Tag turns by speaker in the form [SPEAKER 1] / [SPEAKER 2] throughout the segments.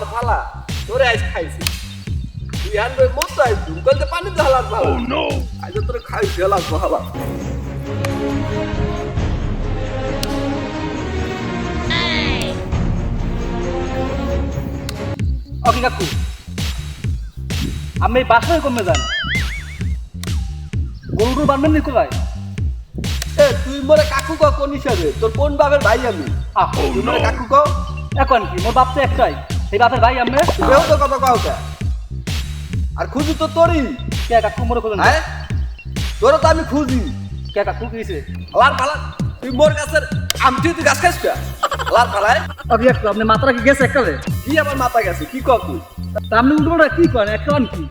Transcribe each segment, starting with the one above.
[SPEAKER 1] হালার ফালা তোরে আইস খাইছি। তুই আনবে মত আইস দুকলতে পানি দে হালার ফালা। আইজ তোরে খাইছি হালার ফালা
[SPEAKER 2] ওকে কাকু আমি বাসায় কমে যান গরুর বানবেন নি কোথায়?
[SPEAKER 1] এ তুই মোরে কাকু ক কোন হিসাবে? তোর কোন বাপের ভাই আমি?
[SPEAKER 2] আহ
[SPEAKER 1] কাকু ক?
[SPEAKER 2] এখন কি? মোর বাপ তো একটাই। সেই বাপের ভাই আমি
[SPEAKER 1] তুইও তো কথা কও কে? আর খুঁজি তো তোরই।
[SPEAKER 2] কে কাকু মোরে খোঁজেন
[SPEAKER 1] হ্যাঁ? তোরও তো আমি খুঁজি।
[SPEAKER 2] কে কাকু কিছে
[SPEAKER 1] হালার ফালা তুই মোর কাছে আমটি তুই গাছ কে? হালার ফালায়
[SPEAKER 2] ওকে কাকু আপনি মাত্রা কি গেছে একটালে
[SPEAKER 1] কি আমার মাথা গেছে? কি ক তুই?
[SPEAKER 2] আপনি উল্টো কি করেন একটা কি?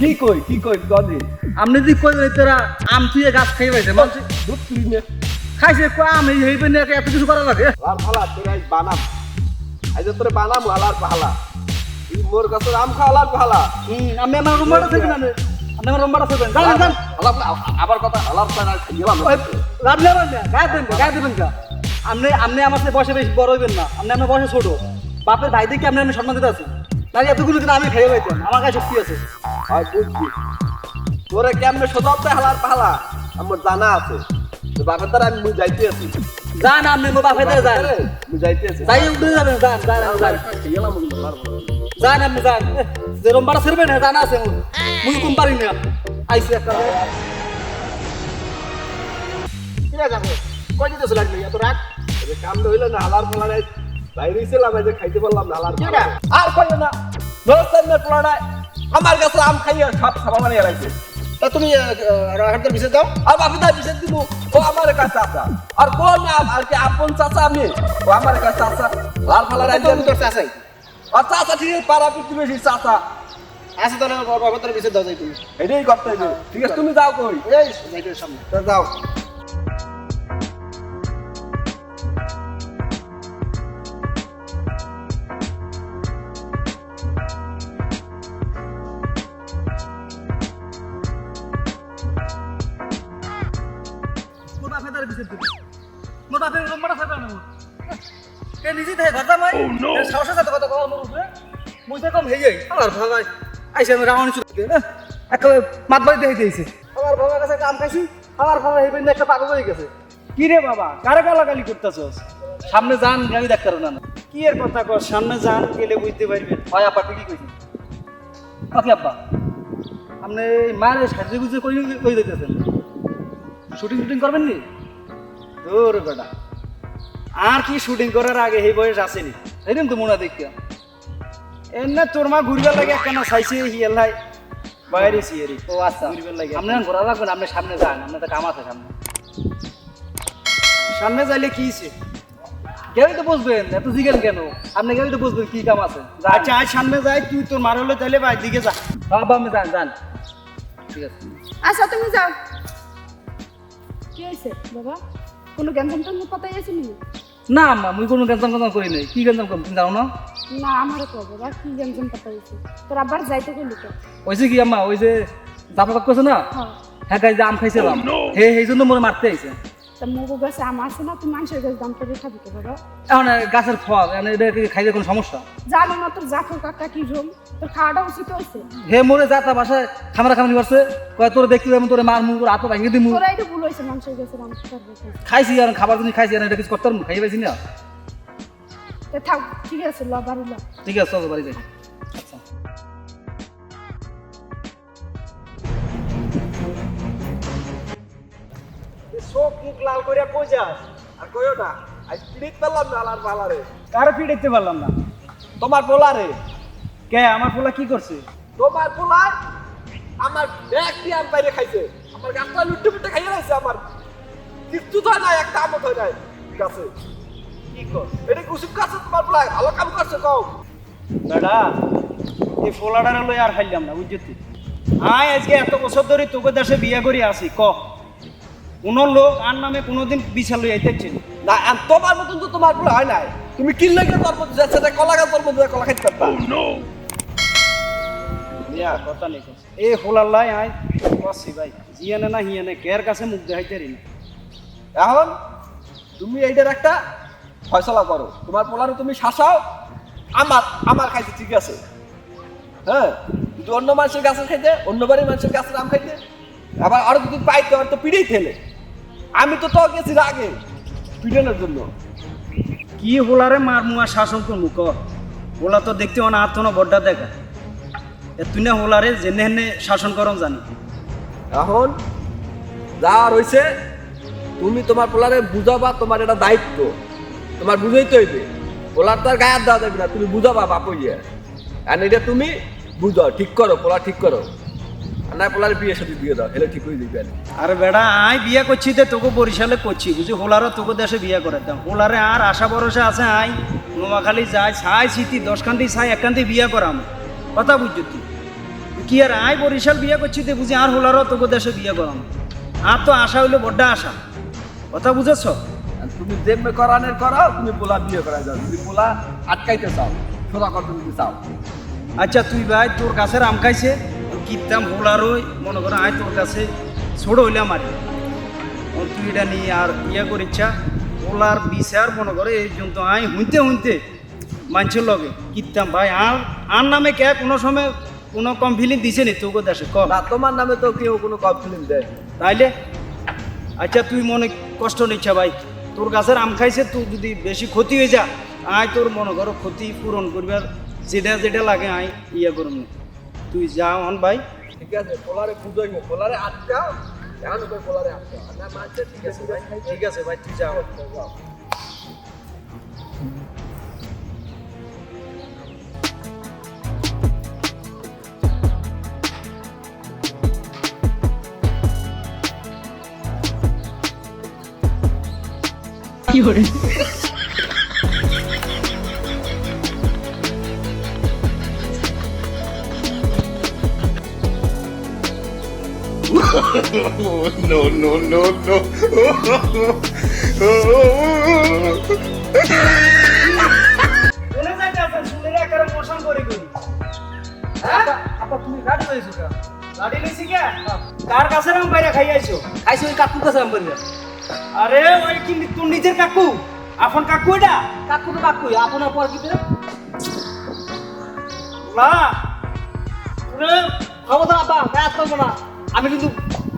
[SPEAKER 1] কি কই কি কই গদি
[SPEAKER 2] আপনি যদি কই তোরা আম থুয়ে গাছ খাই পাইছে মানুষ
[SPEAKER 1] দুধ তুই
[SPEAKER 2] খাইছে কয় আম এই হইবে না এত কিছু করা লাগে।
[SPEAKER 1] হালার ফালা তোর বানাম। আজ তোরে বানাম হালার তুই মোর কাছে আম খা হালার
[SPEAKER 2] হুম আমি আমার রুমবাটা রুমবাটা জান
[SPEAKER 1] আবার কথা হালার ফালা গেলাম
[SPEAKER 2] লাভ নেবেন না গায়ে দেবেন গায়ে দেবেন না আপনি আপনি আমার সাথে বয়সে বেশি বড় হইবেন না। আপনি আমার বয়সে ছোট। বাপের ভাই দেখে আপনি আমি সম্মান দিতে তাহলে এতগুলো আমি পাইতাম আমার কাছে শক্তি আছে।
[SPEAKER 1] আর বুঝছি। তোরে কেমনে সোজাতে হালার ফালা আমার জানা আছে। তো বাপের দ্বারা আমি যাইতে আছি।
[SPEAKER 2] যান আপনি মোর বাপের যান যাই উঠে যাবেন যান যান যান যান আপনি যান এহ, যে রুমবাটা জানা আছে মুই কম পারি না। আইসি একটা
[SPEAKER 3] কয় দিতেছ লাগলি এত রাগ?
[SPEAKER 1] এই যে কামটা না হালার ফালা বাইরে ছিলাম যে খাইতে পারলাম না হালার আর কইলো না আমার কাছে আম খাইয়া সব সাবা বানিয়ে রাখছে
[SPEAKER 3] তা তুমি রাখানদের বিষয় দাও।
[SPEAKER 1] আর বাপি দা বিশেষ দিব। ও আমার কাছে আসা আর কোন আর কি আপন চাচা আমি? ও আমার কাছে আসা লাল ফালার
[SPEAKER 3] তুমি তোর চাচাই
[SPEAKER 1] আর চাচা ঠিক পাড়া প্রতিবেশী চাচা।
[SPEAKER 3] আছে তাহলে রাখানদের বিষয় দাও যাই তুমি।
[SPEAKER 1] এটাই করতে হবে ঠিক আছে তুমি যাও কই?
[SPEAKER 3] এই সামনে।
[SPEAKER 1] তা যাও।
[SPEAKER 2] মোর না কে নিজে থাকে কথা কওয়ার মোর উপরে মুই তো কম হয়ে যাই আমার ভাই। আইসে আমি রাওয়ানি চুক্তি না? একেবারে মাত বাড়ি দেখে দিয়েছে আমার বাবার কাছে কাম খাইছি আমার ভাই এই বেন্দে একটা পাগল হয়ে গেছে।
[SPEAKER 4] কি রে বাবা কারে গালাগালি করতেছস
[SPEAKER 2] সামনে যান দেখতে পারো না
[SPEAKER 4] কি এর কথা কর সামনে যান গেলে বুঝতে পারবে
[SPEAKER 2] হয় আপা ঠিকই কইছি ওকে আব্বা আপনি মায়ের সাহায্য গুজে কই কই দিতেছেন শুটিং শুটিং করবেন নি?
[SPEAKER 4] দূর বেটা। আর কি শুটিং করার আগে এই বয়স আসেনি
[SPEAKER 2] দিন তো মনে দেখিয়া।
[SPEAKER 4] এমনি তোর মা ঘুরবার লাগে একখানা চাইছে হিয়ালাই বাইরে সিয়ারি
[SPEAKER 2] ও আচ্ছা।
[SPEAKER 4] ঘুরবার লাগে
[SPEAKER 2] আপনি ঘোরা লাগবেন আপনি সামনে যান আপনার তো কাম আছে সামনে।
[SPEAKER 4] সামনে যাইলে কি হইছে?
[SPEAKER 2] কেউই তো বুঝবেন এত জিগেন কেন? আপনি কেউই তো বুঝবেন কি কাম আছে?
[SPEAKER 4] আচ্ছা আজ সামনে যাই তুই তোর মার হলে তাহলে বাইর দিকে যা।
[SPEAKER 2] বাবা আমি যান যান। ঠিক আছে।
[SPEAKER 5] আচ্ছা তুমি যাও। কি হয়েছে বাবা? কোনো গ্যাঞ্জাম টাঞ্জাম পাতাই আছে নি
[SPEAKER 2] না আম্মা মুই কোনো গ্যাঞ্জাম গ্যাঞ্জাম করি নাই। কি গেঞ্জাম কম তুমি জানো না?
[SPEAKER 5] না আমারও কো বাবা কি গ্যাঞ্জাম পাতা হয়েছে তোর আবার যাইতে গেলি তো।
[SPEAKER 2] ওই যে কি আম্মা ওই যে জাপা করছে না?
[SPEAKER 5] হ্যাঁ।
[SPEAKER 2] হ্যাঁ গাই যে আম খাইছিলাম হে সেই জন্য মোরে মারতে আইছে।
[SPEAKER 5] তা মুগো গাছে আম আছে না মানুষের গাছ দাম করে খাবি তো
[SPEAKER 2] এখন গাছের ফল এখন এটা কি খাইলে কোনো সমস্যা?
[SPEAKER 5] জানো না তোর জাফর কাকা কি রোম তোর খাওয়াটা উচিত হয়েছে।
[SPEAKER 2] হে মোরে যা তা বাসায় খামারা খামারি করছে কয় তোর দেখতে যাব তোরে মার মুখ হাত ভাঙিয়ে দিমু।
[SPEAKER 5] তোরা এটা ভুল হয়েছে মানুষের গাছে আম
[SPEAKER 2] খাইছি আর খাবার খাইছি আর এটা কিছু করতে পারব খাই পাইছি না।
[SPEAKER 5] তা থাক ঠিক আছে ল বাড়ি ল।
[SPEAKER 2] ঠিক আছে চলো বাড়ি যাই।
[SPEAKER 4] চোখ মুখ লাল করে কই যাস?
[SPEAKER 1] আর কইও না আজ পিড়িত পেলাম না হালার ফালারে
[SPEAKER 4] কারে ফিরাইতে পারলাম না?
[SPEAKER 1] তোমার পোলারে।
[SPEAKER 4] কে আমার পোলা কি করছে?
[SPEAKER 1] তোমার পোলার আমার একটি আম বাইরে খাইছে। আমার গাছটা লুটে ফুটে খাইয়ে রাখছে আমার। কিচ্ছু তো নাই একটা আমত হয় নাই। গাছে
[SPEAKER 4] কি কর?
[SPEAKER 1] এটা কুসুম গাছে তোমার পোলায়? ভালো কাম করছে কও।
[SPEAKER 4] বেটা এই ফোলাডারে লই আর হাইলাম না বুঝছি আয় আজকে এত বছর ধরে তোকে দেশে বিয়ে করে আসি ক? কোন লোক আর নামে কোনোদিন বিচার লই আইতেছে না।
[SPEAKER 1] না আর তোমার মতন তো তোমার পোলা হয় নাই। তুমি কিনলে গিয়ে তোর মধ্যে যাচ্ছে এটা কলা গাছ তোর মধ্যে কলা খাইতে পারতা
[SPEAKER 4] মিয়া কথা নেই। এই হোলার লাই আয় কসি ভাই। জিয়ানে না হিয়ানে কের কাছে মুখ দেখাইতে রি না।
[SPEAKER 1] এখন তুমি এইটার একটা ফয়সলা করো। তোমার পোলারে তুমি শাসাও আমার আমার খাইতে ঠিক আছে। হ্যাঁ? কিন্তু অন্য মানুষের গাছের খাইতে অন্য বাড়ির মানুষের গাছের আম খাইতে। আবার আরও যদি পাইতে আর তো পিড়েই থেলে আমি তো তো গেছি আগে পিড়ানোর জন্য।
[SPEAKER 4] কি হোলারে মার মুয়া শাসন করব ক? হোলা তো দেখতে অনা না বড্ডা দেখা। এ তুই না হোলারে জেনে হেনে শাসন করন জানি।
[SPEAKER 1] এখন যা রয়েছে তুমি তোমার পোলারে বুঝাবা তোমার এটা দায়িত্ব। তোমার বুঝাইতে হইবে। পোলার তো আর গায়ের দেওয়া যাবে না তুমি বুঝাবা বাপ হইয়া আর এটা তুমি বুঝো ঠিক করো পোলা ঠিক করো। আর না পোলার বিয়ে সাথে দিয়ে দাও হেলে ঠিক হয়ে যাবে
[SPEAKER 4] আর বেড়া আই বিয়া করছি তে তোকে বরিশালে করছি বুঝি হোলারও তোকে দেশে বিয়া করে দাম হোলারে আর আশা ভরসা আছে আই নোমাখালি যায় ছাই স্মৃতি দশখান্তি ছাই একখান্তি বিয়া করাম। কথা বুঝছ তুই? কি আর আই বরিশাল বিয়া করছি তে বুঝি আর হোলারও তোকে দেশে বিয়া করাম। আর তো আশা হইল বড্ডা আশা। কথা বুঝেছ?
[SPEAKER 1] তুমি যেমনি করানের করাও তুমি পোলা বিয়ে করা যাও। যদি পোলা আটকাইতে চাও সোজা করতে যদি চাও।
[SPEAKER 4] আচ্ছা তুই ভাই তোর কাছে আম খাইছে? কিতাম হোলারই মনে করো আয় তোর কাছে ছোট হইলাম আর তুই এটা নিয়ে আর ইয়ে করিচ্ছা ওলার বিচার মনে করে এই জন্য আই হুঁতে হুঁতে মানছিল লগে কিতাম ভাই আর আর নামে কে কোনো সময় কোনো কম ফিলিং দিছে নি তোকে দেশে ক?
[SPEAKER 1] না তোমার নামে তো কেউ কোনো কম ফিল্ম দেয়।
[SPEAKER 4] তাইলে? আচ্ছা তুই মনে কষ্ট নিচ্ছা ভাই তোর গাছের আম খাইছে তুই যদি বেশি ক্ষতি হয়ে যা আয় তোর মনে করো ক্ষতি পূরণ করবার যেটা যেটা লাগে আয় ইয়ে করুন তুই যা হন ভাই।
[SPEAKER 1] ঠিক আছে পোলারে বুঝাইবো পোলারে আটকাও এখন ওই পোলারে আটকাও আর না মানছে ঠিক আছে ভাই।
[SPEAKER 4] ঠিক আছে ভাই তুই যাও
[SPEAKER 1] যাও।
[SPEAKER 4] কোনে যাইতে আছেন শুনে একারে মোশন করে করি
[SPEAKER 2] আপা আপা তুমি গাড়ি হয়েছো কা
[SPEAKER 4] লাড়ি লইছি কে কার কাছে রাম বাইরে খাই আইছো
[SPEAKER 2] খাইছো ওই কাকুর কাছে আম করি
[SPEAKER 4] আরে ওই কি তোর নিজের কাকু? আপন কাকু এটা?
[SPEAKER 2] কাকু তো কাকুই আপনার পর কি দিলে
[SPEAKER 4] না।
[SPEAKER 2] খবরদার আপা কাজ করব না। আমি কিন্তু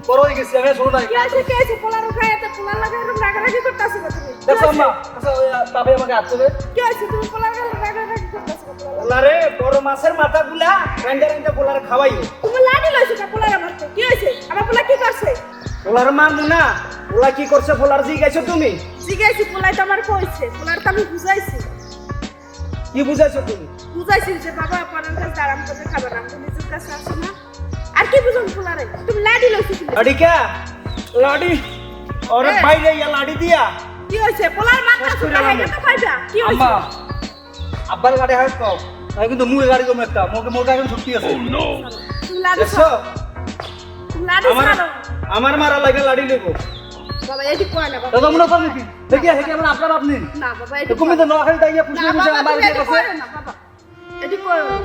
[SPEAKER 2] বড় হয়ে গেছি আমি শোনো নাই।
[SPEAKER 5] কি আছে কি আছে পোলার উঠাই এত পোলার লাগে এরকম রাগারাগি করতেছো না তুমি?
[SPEAKER 2] দেখো আম্মা? আচ্ছা তবে আমাকে হাত দেবে
[SPEAKER 5] কি আছে তুমি পোলার রাগারাগি করতেছো
[SPEAKER 4] বড় মাছের মাথা গুলা রান্দা রান্দা পোলারে খাওয়াইও।
[SPEAKER 5] তুমি লাঠি লইছো পোলার আমার কি হয়েছে আমার পোলা কি করছে?
[SPEAKER 4] পোলার মারলো না ওলা কি করছে? পোলার জি গেছো তুমি?
[SPEAKER 5] জিজ্ঞাসি পোলাই তো আমার কইছে। পোলার তো আমি বুঝাইছি।
[SPEAKER 4] কি বুঝাইছো তুমি?
[SPEAKER 5] বুঝাইছি যে বাবা আপনার কাছে আরাম করে খাবার আমি নিজের কাছে আসো না। কি বুঝুন পোলারে তুমি লাঠি লইছো তুমি
[SPEAKER 4] লাডি কে লাডি ওরে
[SPEAKER 5] এ।
[SPEAKER 4] বাইরে ইয়া লাডি দিয়া
[SPEAKER 5] কি হয়েছে পোলার মাথা
[SPEAKER 4] কষ্ট
[SPEAKER 5] সুতা
[SPEAKER 4] করে
[SPEAKER 5] হেগে তো খাইবা কি হয়েছে
[SPEAKER 2] আম্মা আব্বার গাড়ি হাত পাও আমি কিন্তু মুয়ে গাড়ি কম একটা মোকে মোর গাড়ি ছুটি আছে
[SPEAKER 5] তুমি লাঠি
[SPEAKER 4] দেখছ
[SPEAKER 5] ছাড়ো। তুমি লাঠি
[SPEAKER 4] আমার
[SPEAKER 5] ছাড়ো
[SPEAKER 4] আমার মারা লাগে লাডি লইব
[SPEAKER 5] বাবা এটি কয় না বাবা
[SPEAKER 2] দাদা মনে করেন কি দেখি দেখি আমরা আপনার আপনি
[SPEAKER 5] না বাবা এটি
[SPEAKER 2] তুমি তো নোয়াখালী তাই পুষে
[SPEAKER 5] না
[SPEAKER 2] পুষে
[SPEAKER 5] বাবা
[SPEAKER 2] আমার
[SPEAKER 5] তুমি
[SPEAKER 2] বিয়ে
[SPEAKER 5] এটি
[SPEAKER 2] করছে
[SPEAKER 5] করো না বাবা এটি করো না।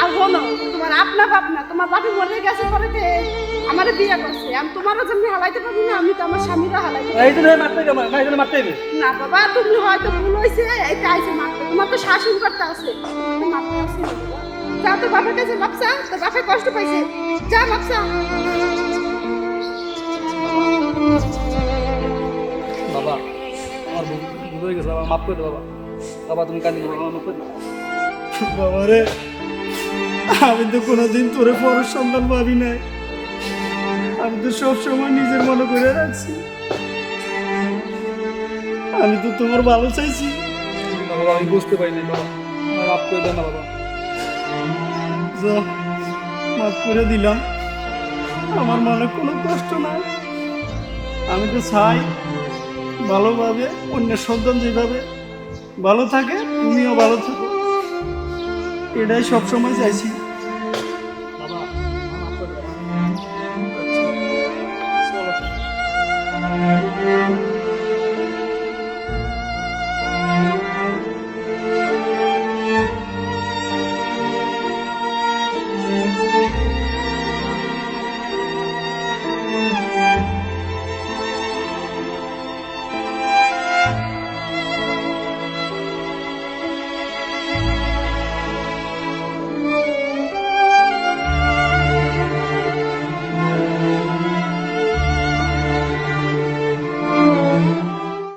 [SPEAKER 5] আর হলো তোমার আপনা বাপ না তোমার বাপি মরে গেছে পরে আমার বিয়ে করছে। আমি তোমারও যেমনি হালাইতে পারবি না আমি তো আমার স্বামীরও হালাইতে
[SPEAKER 2] এই জন্য মারতে না এই জন্য মারতে
[SPEAKER 5] না বাবা তুমি হয়তো ভুল হয়েছে এটা আইছে মারতে। তোমার তো শাসন করতে আছে মারতে যা তো বাপের কাছে মাপসা তো বাপে কষ্ট পাইছে। যা মাপসা
[SPEAKER 2] বাবা আমার ভুল হয়ে গেছে বাবা মাফ করে দাও বাবা। বাবা তুমি কান্দি বাবা মাফ করে দাও।
[SPEAKER 4] বাবা রে। আমি তো কোনোদিন তোরে পরের সন্তান ভাবি নাই। আমি তো সব সময় নিজের মনে করে রাখছি। আমি তো তোমার ভালো চাইছি।
[SPEAKER 2] বাবা আমি বুঝতে পারি নাই বাবা। মাফ করে দাও না বাবা।
[SPEAKER 4] যা মাফ করে দিলাম। আমার মনে কোনো কষ্ট নাই। আমি তো চাই ভালোভাবে অন্যের সন্তান যেভাবে ভালো থাকে তুমিও ভালো থাকো। এটাই সবসময় চাইছি।